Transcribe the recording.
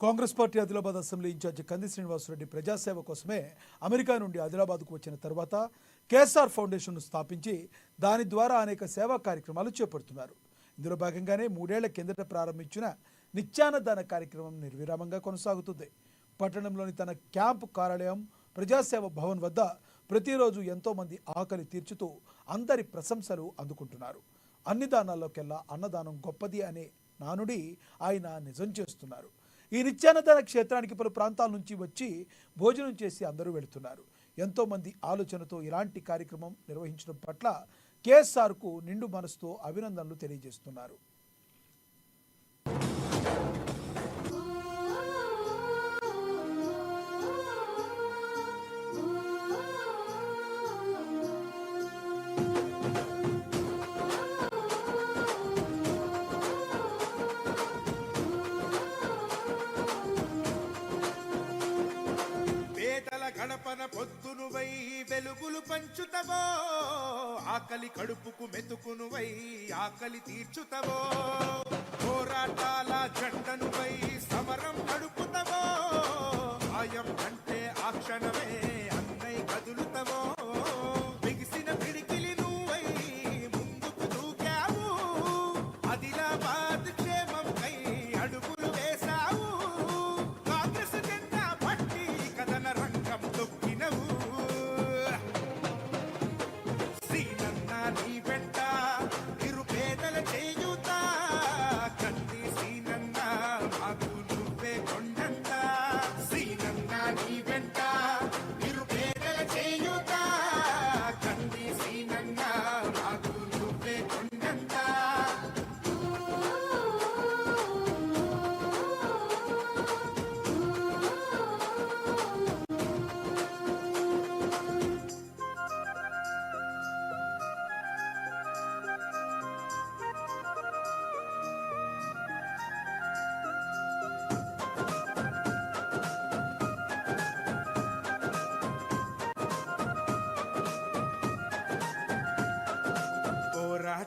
Congress party Adilabad assembly in charge Kandi Srinivasa Reddy ప్రజాసేవ కోసమే America నుండి ఆదిలాబాద్కు వచ్చిన తర్వాత కేఎస్ఆర్ ఫౌండేషన్ను స్థాపించి దాని ద్వారా అనేక సేవా కార్యక్రమాలు చేపడుతున్నారు. ఇందులో భాగంగానే మూడేళ్ళ కిందట ప్రారంభించిన నిత్యాన్నదాన కార్యక్రమం నిర్విరామంగా కొనసాగుతుంది. పట్టణంలోని తన క్యాంపు కార్యాలయం ప్రజాసేవ భవన్ వద్ద ప్రతిరోజు ఎంతోమంది ఆకలి తీర్చుతూ అందరి ప్రశంసలు అందుకుంటున్నారు. అన్ని దానాల్లోకెల్లా అన్నదానం గొప్పది అనే నానుడి ఆయన నిజం చేస్తున్నారు. ఈ నిత్యానందన క్షేత్రానికి పలు ప్రాంతాల నుంచి వచ్చి భోజనం చేసి అందరూ వెళుతున్నారు. ఎంతోమంది ఆలోచనతో ఇలాంటి కార్యక్రమం నిర్వహించడం పట్ల కేఎస్ఆర్కు నిండు మనసుతో అభినందనలు తెలియజేస్తున్నారు. గణపన పొద్దునువై వెలుగులు పంచుతవో ఆకలి కడుపుకు మెతుకునువై ఆకలి తీర్చుతవో. పోరాటాల జండనువై సమరం నడుపుతవో. ఆయం అంటే ఆ క్షణం